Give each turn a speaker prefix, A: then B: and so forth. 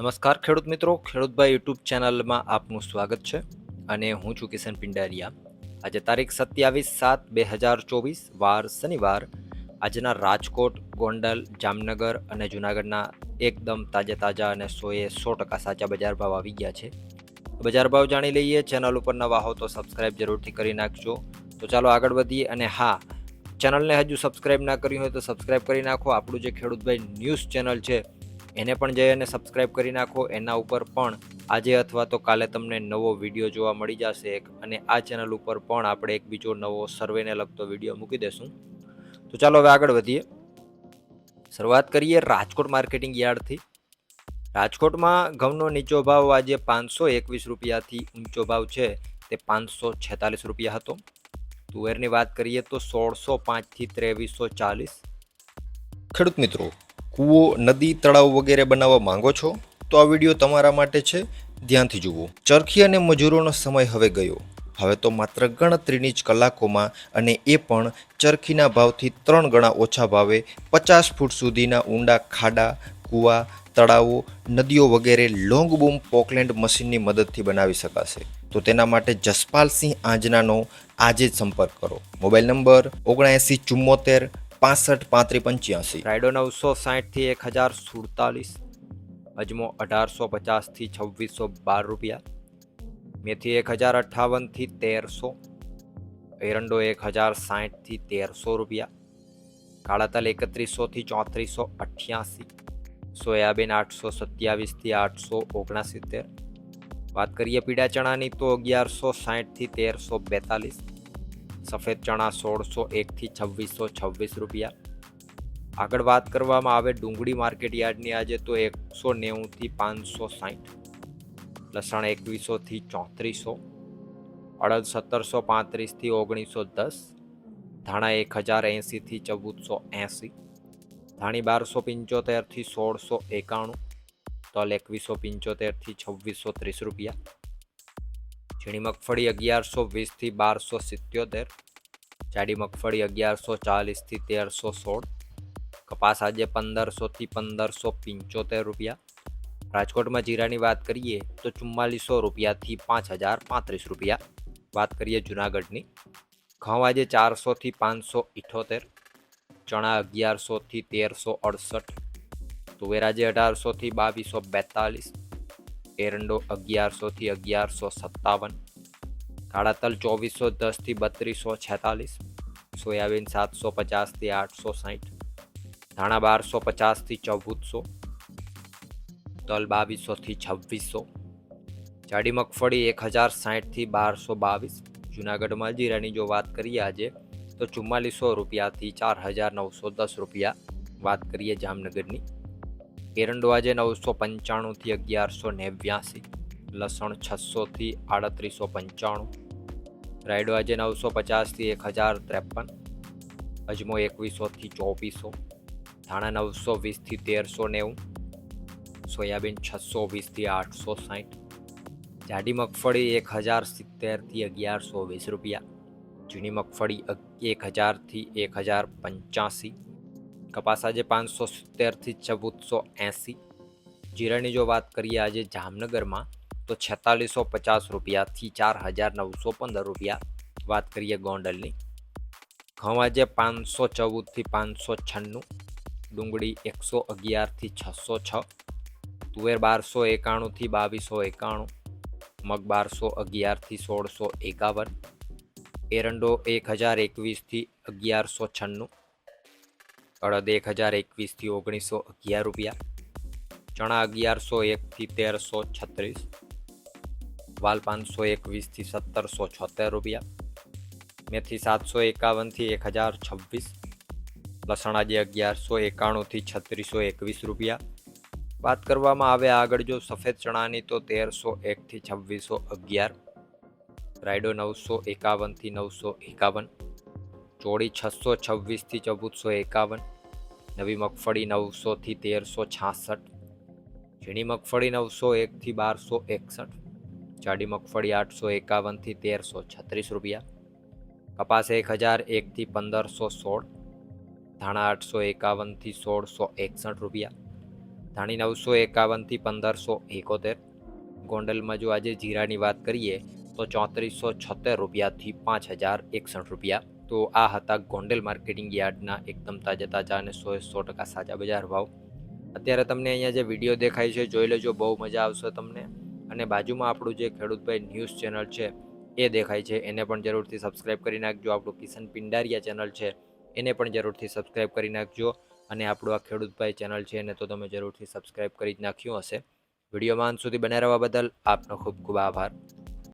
A: નમસ્કાર ખેડૂત મિત્રો, ખેડૂતભાઈ યુટ્યુબ ચેનલમાં આપનું સ્વાગત છે અને હું છું કિશન પિંડારિયા. આજે તારીખ સત્યાવીસ સાત બે હજાર ચોવીસ, વાર શનિવાર. આજના રાજકોટ, ગોંડલ, જામનગર અને જુનાગઢના એકદમ તાજા તાજા અને સોએ સો ટકા સાચા બજાર ભાવ આવી ગયા છે. બજાર ભાવ જાણી લઈએ, ચેનલ ઉપર નવા હો તો સબસ્ક્રાઇબ જરૂરથી કરી નાખજો. તો ચાલો આગળ વધીએ અને હા, ચેનલને હજુ સબસ્ક્રાઇબ ના કરી હોય તો સબસ્ક્રાઇબ કરી નાખો. આપણું જે ખેડૂતભાઈ ન્યૂઝ ચેનલ છે એને પણ જઈ અને સબસ્ક્રાઇબ કરી નાખો. એના ઉપર પણ આજે અથવા તો કાલે તમને નવો વીડિયો જોવા મળી જશે એક. અને આ ચેનલ ઉપર પણ આપણે એક બીજો નવો સર્વેને લગતો વીડિયો મૂકી દેશું. તો ચાલો હવે આગળ વધીએ. શરૂઆત કરીએ રાજકોટ માર્કેટિંગ યાર્ડથી રાજકોટમાં ઘઉંનો નીચો ભાવ આજે પાંચસો એકવીસ રૂપિયાથી ઊંચો ભાવ છે. તે પાંચસો છેતાલીસ રૂપિયા હતો. તુવેરની વાત કરીએ તો સોળસો પાંચથી ત્રેવીસો ચાલીસ. ખેડૂત મિત્રો કૂવો, નદી, તળાવ વગેરે બનાવવા માંગો છો, તો આ વીડિયો તમારા માટે છે. ધ્યાનથી જુઓ. ચરખી અને મજૂરોનો સમય હવે ગયો. હવે તો માત્ર ગણતરીની જ કલાકોમાં અને એ પણ ચરખીના ભાવથી ત્રણ ગણા ઓછા ભાવે પચાસ ફૂટ સુધીના ઊંડા ખાડા, કૂવા, તળાવો, નદીઓ વગેરે લોંગ બૂમ પોકલેન્ડ મશીનની મદદથી બનાવી શકાશે. તો તેના માટે જસપાલસિંહ આંજનાનો આજે જ સંપર્ક કરો. મોબાઈલ નંબર ઓગણએંસી ચુમ્મોતેર પાસઠ પાંત્રી પંચ્યાસી. રાયડો નવસો સાઠથી એક હજાર સુડતાલીસ, અજમો અઢારસો પચાસથી છવ્વીસો બાર રૂપિયા, મેથી એક હજાર અઠ્ઠાવનથી તેરસો, એરંડો એક હજાર સાઠથી તેરસો રૂપિયા કાળા તલ એકત્રીસોથી ચોત્રીસો અઠ્યાસી, સોયાબીન આઠસો સત્યાવીસથી આઠસો ઓગણસિત્તેર, વાત કરીએ પીડા ચણાની તો અગિયારસો સાઠથી તેરસો બેતાલીસ સફેદ ચણા સોળસો એકથી છવ્વીસો છવ્વીસ રૂપિયા. આગળ વાત કરવામાં આવે ડુંગળી માર્કેટ યાર્ડની, આજે તો એકસો નેવુંથી પાંચસો સાઠ લસણ એકવીસોથી ચોત્રીસો. અડદ સત્તરસો પાંત્રીસથી ઓગણીસો દસ. ધાણા એક હજાર એંસીથી ચૌદસો એંસી ધાણી બારસો પંચોતેરથી સોળસો એકાણું. તલ એકવીસો પંચોતેરથી છવ્વીસો ત્રીસ રૂપિયા. ઝીણી મગફળી અગિયારસો વીસથી બારસો સિત્યોતેર, જાડી મગફળી અગિયારસો ચાલીસથી તેરસો સોળ, કપાસ આજે પંદરસોથી પંદરસો પંચોતેર રૂપિયા. રાજકોટમાં જીરાની વાત કરીએ તો ચુમ્માલીસો રૂપિયાથી પાંચ હજાર પાંત્રીસ રૂપિયા. વાત કરીએ જુનાગઢની, ઘઉં આજે ચારસોથી પાંચસો ઇઠોતેર, ચણા અગિયારસોથી તેરસો અડસઠ, તુવેર આજે અઢારસોથી બાવીસો બેતાલીસ એરંડો અગિયારસોથી અગિયારસો સત્તાવન કાળા તલ ચોવીસો દસથી બત્રીસો છેતાલીસ સોયાબીન સાતસો પચાસથી આઠસો સાઠ ધાણા બારસો પચાસથી ચૌદસો તલ બાવીસોથી છવ્વીસો જાડી મગફળી એક હજાર સાઠથી બારસો બાવીસ જુનાગઢમાં જીરાની જો વાત કરીએ આજે તો ચુમ્માલીસો રૂપિયાથી ચાર હજાર નવસો દસ રૂપિયા વાત કરીએ જામનગરની એરંડો આજે નવસો પંચાણુંથી અગિયારસો નેવ્યાસી, લસણ છસોથી આડત્રીસો પંચાણું, રાયડો આજે નવસો પચાસથી એક હજાર ત્રેપન, અજમો એકવીસોથી ચોવીસો, ધાણા નવસો વીસથી તેરસો નેવું, સોયાબીન છસો વીસથી આઠસો સાઠ, જાડી મગફળી એક હજાર સિત્તેરથી અગિયારસો વીસ રૂપિયા, જૂની મગફળી એક હજારથી એક હજાર પંચ્યાસી કપાસ આજે પાંચસો સિત્તેરથી ચૌદસો એંસી. જીરાની જો વાત કરીએ આજે જામનગરમાં, તો છેતાલીસો પચાસ રૂપિયાથી ચાર હજાર નવસો પંદર રૂપિયા વાત કરીએ ગોંડલની. ઘઉં આજે પાંચસો ચૌદથી પાંચસો છન્નું, ડુંગળી એકસો અગિયારથી છસો છ, તુવેર બારસો એકાણુંથી બાવીસો એકાણું, મગ બારસો અગિયારથી સોળસો એકાવન, એરંડો એક હજાર એકવીસથી અગિયારસો છન્નું અડદ એક હજાર એકવીસથી ઓગણીસો અગિયાર રૂપિયા. ચણા અગિયારસો એકથી તેરસો છત્રીસ. વાલ પાંચસો એકવીસથી સત્તરસો છોતેર રૂપિયા. મેથી સાતસો એકાવનથી એક હજાર છવ્વીસ. લસણાજી અગિયારસો એકાણુંથી છત્રીસો એકવીસ રૂપિયા. વાત કરવામાં આવે આગળ જો સફેદ ચણાની તો તેરસો એકથી છવ્વીસો અગિયાર. રાયડો નવસો એકાવનથી નવસો એકાવન. ચોળી છસો છવ્વીસથી ચૌદસો એકાવન, નવી મગફળી નવસોથી તેરસો છાસઠ, ઝીણી મગફળી નવસો એકથી બારસો એકસઠ, જાડી મગફળી આઠસો એકાવનથી તેરસો છત્રીસ રૂપિયા, કપાસ એક હજાર એકથી પંદરસો સોળ, ધાણા આઠસો એકાવનથી સોળસો એકસઠ રૂપિયા, ધાણી નવસો એકાવનથી પંદરસો એકોતેર ગોંડલમાં જો આજે જીરાની વાત કરીએ તો ચોત્રીસો છોતેર રૂપિયાથી પાંચ હજાર એકસઠ રૂપિયા તો આ હતા ગોંડલ માર્કેટિંગ યાર્ડના એકદમ તાજા તાજા અને સો સો ટકા સાચા બજાર ભાવ. અત્યારે તમને અહીંયા જે વીડિયો દેખાય છે, જોઈ લેજો, બહુ મજા આવશે તમને. અને બાજુમાં આપણું જે ખેડૂતભાઈ ન્યૂઝ ચેનલ છે, એ દેખાય છે. એને પણ જરૂરથી સબસ્ક્રાઇબ કરી નાખજો. આપણું કિશન પિંડારિયા ચેનલ છે, એને પણ જરૂરથી સબસ્ક્રાઇબ કરી નાખજો. અને આપણું આ ખેડૂતભાઈ ચેનલ છે, એને તો તમે જરૂરથી સબસ્ક્રાઇબ કરી જ નાખ્યું હશે. વિડીયોમાં અંત સુધી બને રહેવા બદલ આપનો ખૂબ ખૂબ આભાર.